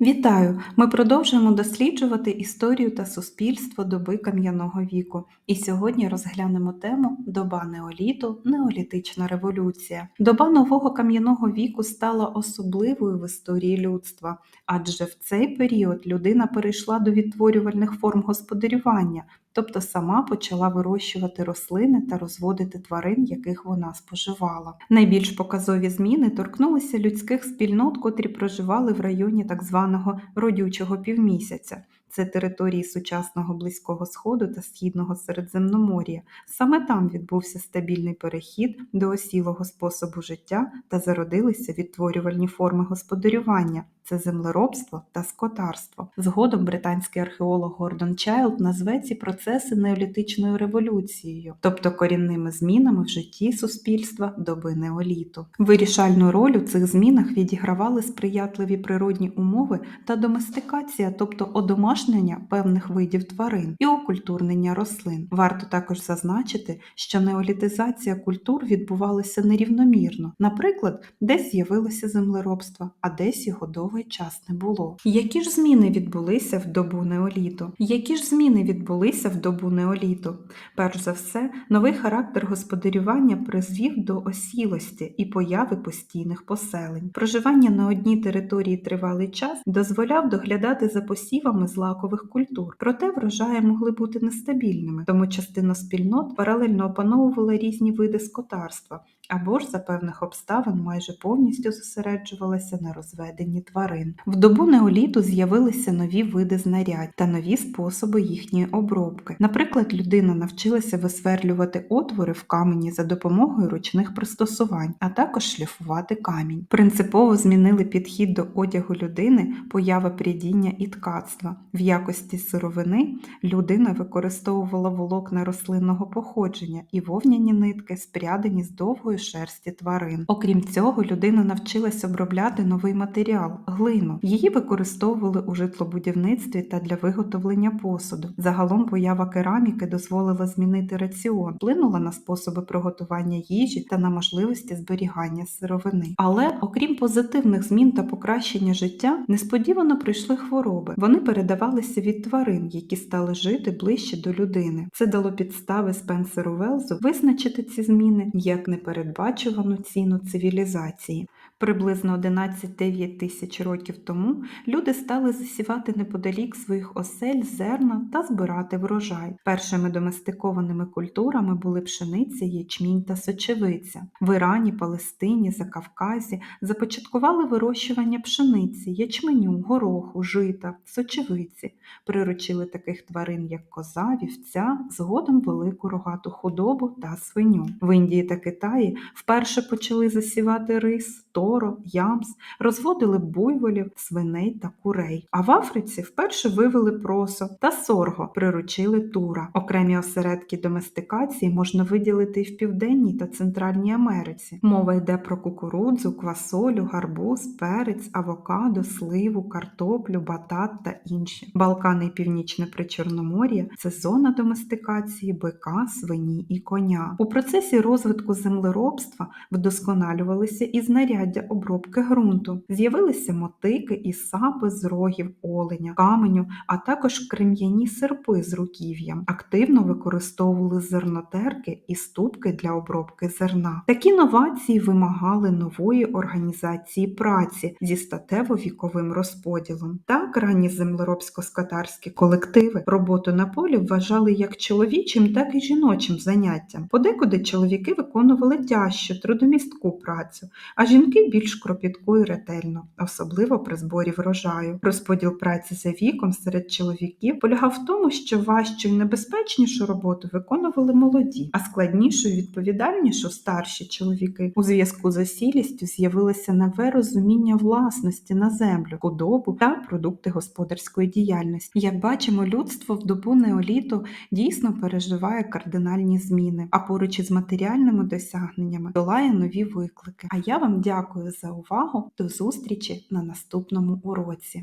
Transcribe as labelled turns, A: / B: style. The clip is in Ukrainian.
A: Вітаю! Ми продовжуємо досліджувати історію та суспільство доби кам'яного віку. І сьогодні розглянемо тему Доба неоліту, неолітична революція. Доба нового кам'яного віку стала особливою в історії людства, адже в цей період людина перейшла до відтворювальних форм господарювання, тобто сама почала вирощувати рослини та розводити тварин, яких вона споживала. Найбільш показові зміни торкнулися людських спільнот, котрі проживали в районі так званого родючого півмісяця. Це території сучасного Близького Сходу та Східного Середземномор'я. Саме там відбувся стабільний перехід до осілого способу життя та зародилися відтворювальні форми господарювання, це землеробство та скотарство. Згодом британський археолог Гордон Чайлд назве ці процеси неолітичною революцією, тобто корінними змінами в житті суспільства доби неоліту. Вирішальну роль у цих змінах відігравали сприятливі природні умови та доместикація, тобто одомашнення певних видів тварин і окультурнення рослин. Варто також зазначити, що неолітизація культур відбувалася нерівномірно. Наприклад, десь з'явилося землеробство, а десь його довгий час не було. Які ж зміни відбулися в добу неоліту? Які ж зміни відбулися в добу неоліту? Перш за все, новий характер господарювання призвів до осілості і появи постійних поселень. Проживання на одній території тривалий час дозволяв доглядати за посівами злакових культур, проте врожаї могли бути нестабільними, тому частина спільнот паралельно опановувала різні види скотарства або ж за певних обставин майже повністю зосереджувалася на розведенні тварин. В добу неоліту з'явилися нові види знарядь та нові способи їхньої обробки. Наприклад, людина навчилася висверлювати отвори в камені за допомогою ручних пристосувань, а також шліфувати камінь. Принципово змінили підхід до одягу людини, поява прядіння і ткацтва. В якості сировини людина використовувала волокна рослинного походження і вовняні нитки, спрядені з довгої шерсті тварин. Окрім цього, людина навчилась обробляти новий матеріал глину. Її використовували у житлобудівництві та для виготовлення посуду. Загалом поява кераміки дозволила змінити раціон, вплинула на способи приготування їжі та на можливості зберігання сировини. Але окрім позитивних змін та покращення життя, несподівано прийшли хвороби. Вони передавалися від тварин, які стали жити ближче до людини. Це дало підстави Спенсеру Велзу визначити ці зміни як непередбачувану ціну цивілізації. Приблизно 11-9 тисяч років тому люди стали засівати неподалік своїх осель зерна та збирати врожай. Першими доместикованими культурами були пшениця, ячмінь та сочевиця. В Ірані, Палестині, Закавказі започаткували вирощування пшениці, ячменю, гороху, жита, сочевиці, приручили таких тварин, як коза, вівця, згодом велику рогату худобу та свиню. В Індії та Китаї вперше почали засівати рис торо, ямс, розводили буйволів, свиней та курей. А в Африці вперше вивели просо та сорго, приручили тура. Окремі осередки доместикації можна виділити і в Південній та Центральній Америці. Мова йде про кукурудзу, квасолю, гарбуз, перець, авокадо, сливу, картоплю, батат та інші. Балкани і Північне Причорномор'я це зона доместикації бика, свині і коня. У процесі розвитку землеробства вдосконалювалися і знаряддя обробки ґрунту. З'явилися мотики і сапи з рогів оленя, каменю, а також крем'яні серпи з руків'ям. Активно використовували зернотерки і ступки для обробки зерна. Такі новації вимагали нової організації праці зі статево-віковим розподілом. Так ранні землеробсько-скотарські колективи роботу на полі вважали як чоловічим, так і жіночим заняттям. Подекуди чоловіки виконували тяжчу, трудомістку працю, а жінки більш кропітку і ретельно, особливо при зборі врожаю. Розподіл праці за віком серед чоловіків полягав в тому, що важчу і небезпечнішу роботу виконували молоді, а складнішу і відповідальнішу старші чоловіки. У зв'язку з осілістю з'явилося нове розуміння власності на землю, худобу та продукти господарської діяльності. Як бачимо, людство в добу неоліту дійсно переживає кардинальні зміни, а поруч із матеріальними досягненнями долає нові виклики. А я вам дякую за увагу. До зустрічі на наступному уроці.